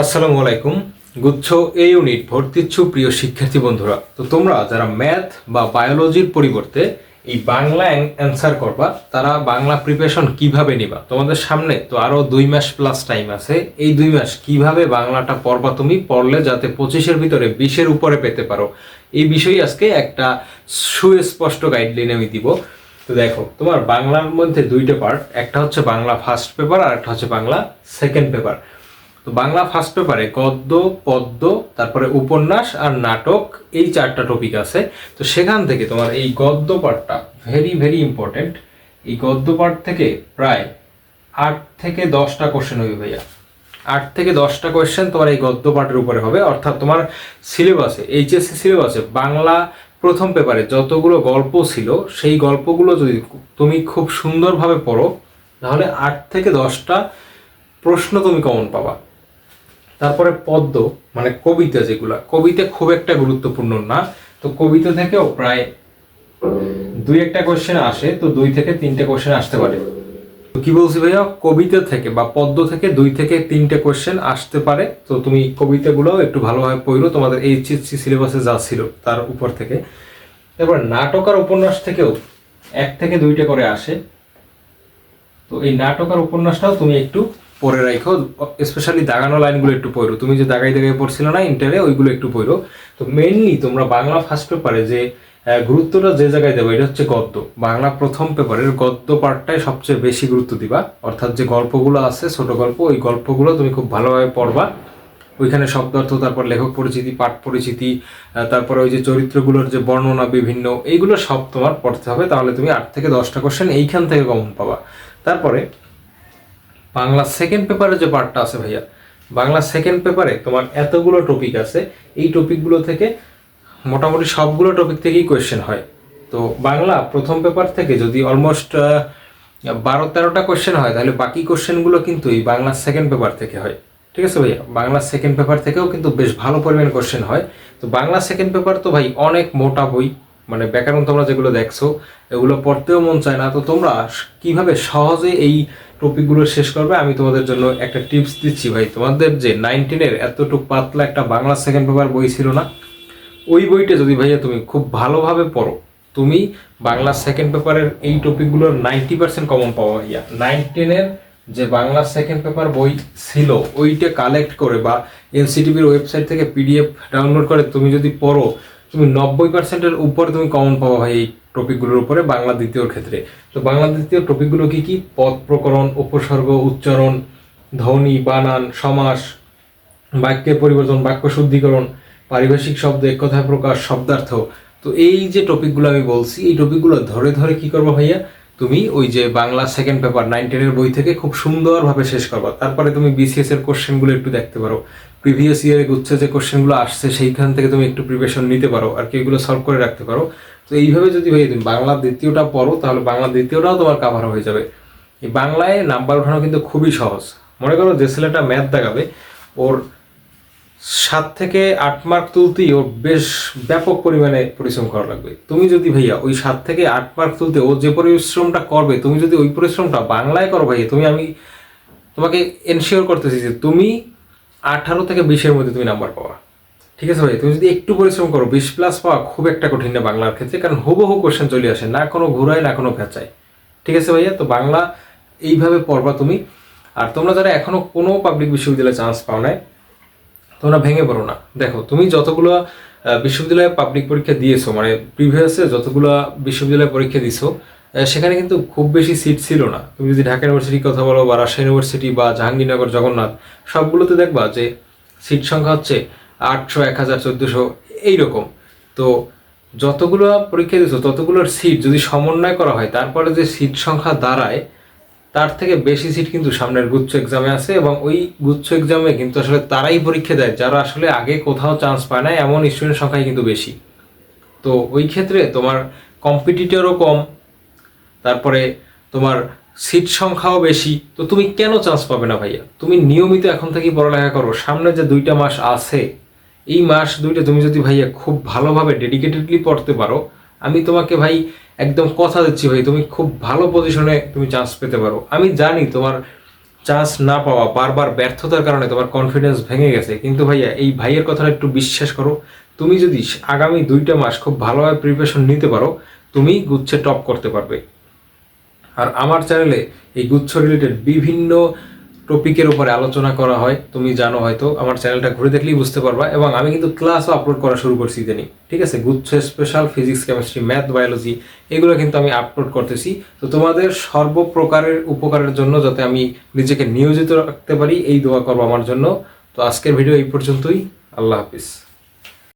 আসসালামু আলাইকুম। গুচ্ছ এ ইউনিট ভর্তিচ্ছু প্রিয় শিক্ষার্থী বন্ধুরা, তো তোমরা যারা ম্যাথ বা বায়োলজির পরিবর্তে এই বাংলা অ্যান্সার করবা, তারা বাংলা প্রিপারেশন কীভাবে নিবা? তোমাদের সামনে তো আরও দুই মাস প্লাস টাইম আছে। এই দুই মাস কীভাবে বাংলাটা পড়বা তুমি? পড়লে যাতে পঁচিশের ভিতরে বিশের উপরে পেতে পারো। এই বিষয়ে আজকে একটা সুস্পষ্ট গাইডলাইন আমি দিব। তো দেখো, তোমার বাংলার মধ্যে দুইটা পার্ট একটা হচ্ছে বাংলা ফার্স্ট পেপার আর একটা হচ্ছে বাংলা সেকেন্ড পেপার তো বাংলা ফার্স্ট পেপারে গদ্য পদ্য, তারপরে উপন্যাস আর নাটক, এই চারটা টপিক আছে। তো সেখান থেকে তোমার এই গদ্য পাঠটা ভেরি ভেরি ইম্পর্টেন্ট এই গদ্য পাঠ থেকে প্রায় আট থেকে দশটা কোশ্চেন হবে ভাইয়া। আট থেকে দশটা কোয়েশ্চেন তোমার এই গদ্য পাঠের উপরে হবে। অর্থাৎ তোমার সিলেবাসে এইচএসসি সিলেবাসে বাংলা প্রথম পেপারে যতগুলো গল্প ছিল, সেই গল্পগুলো যদি তুমি খুব সুন্দরভাবে পড়ো, তাহলে আট থেকে দশটা প্রশ্ন তুমি কমন পাবা। তারপরে পদ্য মানে কবিতা যেগুলা, কবিতা খুব একটা গুরুত্বপূর্ণ না। তো কবিতা থেকেও প্রায় দুই একটা কোশ্চেন আসে, তো দুই থেকে তিনটে কোশ্চেন আসতে পারে। তো কি বলছি ভাইয়া? কবিতা থেকে বা পদ্য থেকে দুই থেকে তিনটে কোশ্চেন আসতে পারে। তো তুমি কবিতাগুলো একটু ভালোভাবে পড়ো, তোমাদের এইচএসসি সিলেবাসে যা ছিল তার উপর থেকে। এবার নাটক আর উপন্যাস থেকেও এক থেকে দুইটা করে আসে। তো এই নাটক আর উপন্যাসটাও তুমি একটু পড়ে রাখো স্পেশালি দাগানো লাইনগুলো একটু পড়ো। তুমি যে দাগাই দাগাই পড়ছিল না ইন্টারে ওইগুলো একটু পড়ো। তো মেইনলি তোমরা বাংলা ফার্স্ট পেপারে যে গুরুত্বটা যে জায়গায় দেবো, এটা হচ্ছে গদ্য। বাংলা প্রথম পেপারের গদ্য পার্টটাই সবচেয়ে বেশি গুরুত্ব দিবা। অর্থাৎ যে গল্পগুলো আছে, ছোট গল্প, ওই গল্পগুলো তুমি খুব ভালোভাবে পড়বা। ওইখানে শব্দার্থ তারপর লেখক পরিচিতি, পাঠ পরিচিতি তারপরে ওই যে চরিত্রগুলোর যে বর্ণনা বিভিন্ন, এইগুলো সব তোমার পড়তে হবে। তাহলে তুমি আট থেকে দশটা কোশ্চেন এইখান থেকে কমন পাবা। তারপরে বাংলা সেকেন্ড পেপারে যে পার্টটা আছে ভাইয়া, বাংলা সেকেন্ড পেপারে তোমার এতগুলো টপিক আছে, এই টপিকগুলো থেকে মোটামুটি সবগুলো টপিক থেকেই কোয়েশ্চেন হয়। তো বাংলা প্রথম পেপার থেকে যদি অলমোস্ট বারো তেরোটা কোয়েশ্চেন হয়, তাহলে বাকি কোয়েশ্চেনগুলো কিন্তু এই বাংলা সেকেন্ড পেপার থেকে হয়। ঠিক আছে ভাইয়া? বাংলা সেকেন্ড পেপার থেকেও কিন্তু বেশ ভালো পরিমাণ কোশ্চেন হয়। তো বাংলা সেকেন্ড পেপার তো ভাই অনেক মোটা বই মানে ব্যাকরণ তোমরা যেগুলো দেখছ, এগুলো পড়তেও মন চায় না। তো তোমরা কীভাবে সহজে এই টপিকগুলো শেষ করবে। আমি তোমাদের জন্য একটা টিপস দিচ্ছি ভাই। তোমাদের যে নাইনটিনের এতটুকু পাতলা একটা বাংলা সেকেন্ড পেপার বই ছিল না, ওই বইটা যদি ভাইয়া তুমি খুব ভালোভাবে পড়ো, তুমি বাংলা সেকেন্ড পেপারের এই টপিকগুলোর নাইনটি পার্সেন্ট কমন পাওয়া ভাইয়া। নাইনটিনের যে বাংলা সেকেন্ড পেপার বই ছিল, ওইটা কালেক্ট করে বা এনসিটিভির ওয়েবসাইট থেকে পিডিএফ ডাউনলোড করে তুমি যদি পড়ো তুমি নব্বই পার্সেন্টের উপরে তুমি কমন পাওয়া ভাই এই টপিকগুলোর উপরে বাংলা দ্বিতীয়র ক্ষেত্রে। তো বাংলা দ্বিতীয় টপিকগুলো কি কি? পদ প্রকরণ, উপসর্গ, উচ্চারণ, ধ্বনি, বানান, সমাস, বাক্যের পরিবর্তন, বাক্য শুদ্ধিকরণ, পারিভাষিক শব্দ এক কথায় প্রকাশ, শব্দার্থ। তো এই যে টপিকগুলো আমি বলছি, এই টপিকগুলো ধরে ধরে কি করব ভাইয়া? তুমি ওই যে বাংলা সেকেন্ড পেপার নাইন টেনের বই থেকে খুব সুন্দরভাবে শেষ করবা। তারপরে তুমি বিসিএস এর কোশ্চেনগুলো একটু দেখতে পারো। প্রিভিয়াস ইয়ারে গুচ্ছে যে কোশ্চেনগুলো আসছে, সেইখান থেকে তুমি একটু প্রিপারেশন নিতে পারো আর কি, এগুলো সলভ করে রাখতে পারো। তো এইভাবে যদি ভাই তুমি বাংলা দ্বিতীয়টা পড়ো, তাহলে বাংলা দ্বিতীয়টাও তোমার কাভার হয়ে যাবে। এই বাংলায় নাম্বার ওঠানো কিন্তু খুবই সহজ। মনে করো যে ছেলেটা ম্যাথ দেখাবে, ওর সাত থেকে আট মার্ক তুলতেই ওর বেশ ব্যাপক পরিমাণে পরিশ্রম করা লাগবে। তুমি যদি ভাইয়া ওই সাত থেকে আট মার্ক তুলতে ও যে পরিশ্রমটা করবে, তুমি যদি ওই পরিশ্রমটা বাংলায় করো ভাইয়া, তুমি আমি তোমাকে এনশিওর করতেছি যে তুমি আঠারো থেকে বিশের মধ্যে তুমি নাম্বার পাওয়া ঠিক আছে ভাই? তুমি যদি একটু পরিশ্রম করো, বিশ প্লাস পাওয়া খুব একটা কঠিন না বাংলার ক্ষেত্রে, কারণ হুবহু কোশ্চেন চলে আসে, না কোনো ঘুরায়, না কোনো ভেচায় ঠিক আছে ভাইয়া? তো বাংলা এইভাবে পড়বা তুমি। আর তোমরা যারা এখনও কোনো পাবলিক বিশ্ববিদ্যালয়ে চান্স পাও নাই, তোমরা ভেঙে পড়ো না। দেখো, তুমি যতগুলো বিশ্ববিদ্যালয়ে পাবলিক পরীক্ষা দিয়েছ মানে প্রিভিয়াসে যতগুলো বিশ্ববিদ্যালয়ে পরীক্ষা দিছো সেখানে কিন্তু খুব বেশি সিট ছিল না। তুমি যদি ঢাকা ইউনিভার্সিটির কথা বলো বা রাজশাহী ইউনিভার্সিটি বা জাহাঙ্গীরনগর, জগন্নাথ, সবগুলোতে দেখবা যে সিট সংখ্যা হচ্ছে আটশো, এক হাজার, চোদ্দোশো, এইরকম। তো যতগুলো পরীক্ষা দিছো ততগুলোর সিট যদি সমন্বয় করা হয়, তারপরে যে সিট সংখ্যা দাঁড়ায়, তার থেকে বেশি সিট কিন্তু সামনের গুচ্ছ এক্সামে আছে এবং ওই গুচ্ছ এক্সামে কিন্তু আসলে তারাই পরীক্ষা দেয়, যারা আসলে আগে কোথাও চান্স পায় না, এমন স্টুডেন্ট সংখ্যাই কিন্তু বেশি। তো ওই ক্ষেত্রে তোমার কম্পিটিটরও কম তারপরে তোমার সিট সংখ্যাও বেশি। তো তুমি কেন চান্স পাবে না ভাইয়া? তুমি নিয়মিত এখন থেকেই পড়ালেখা করো। সামনে যে দুইটা মাস আছে, এই মাস দুইটা তুমি যদি ভাইয়া খুব ভালোভাবে ডেডিকেটেডলি পড়তে পারো, আমি তোমাকে ভাই একদম কথা দিচ্ছি ভাই, তুমি খুব ভালো পজিশনে তুমি চান্স পেতে পারো। আমি জানি তোমার চান্স না পাওয়া, বারবার ব্যর্থতার কারণে তোমার কনফিডেন্স ভেঙে গেছে। কিন্তু ভাইয়া, এই ভাইয়ের কথাটা একটু বিশ্বাস করো, তুমি যদি আগামী দুইটা মাস খুব ভালোভাবে প্রিপারেশন নিতে পারো, তুমি গুচ্ছে টপ করতে পারবে। আর আমার চ্যানেলে এই গুচ্ছ রিলেটেড বিভিন্ন টপিকের উপরে আলোচনা করা হয়, তুমি জানো হয়তো, আমার চ্যানেলটা ঘুরে দেখলেই বুঝতে পারবা এবং আমি কিন্তু ক্লাসও আপলোড করা শুরু করছি ইদানিং, ঠিক আছে? গুচ্ছ special physics chemistry math biology এগুলো কিন্তু আমি আপলোড করতেছি। তো তোমাদের সর্বপ্রকারের উপকারের জন্য যাতে আমি নিজেকে নিয়োজিত রাখতে পারি, এই দোয়া করব আমার জন্য। তো আজকের ভিডিও এই পর্যন্তই, আল্লাহ হাফিজ।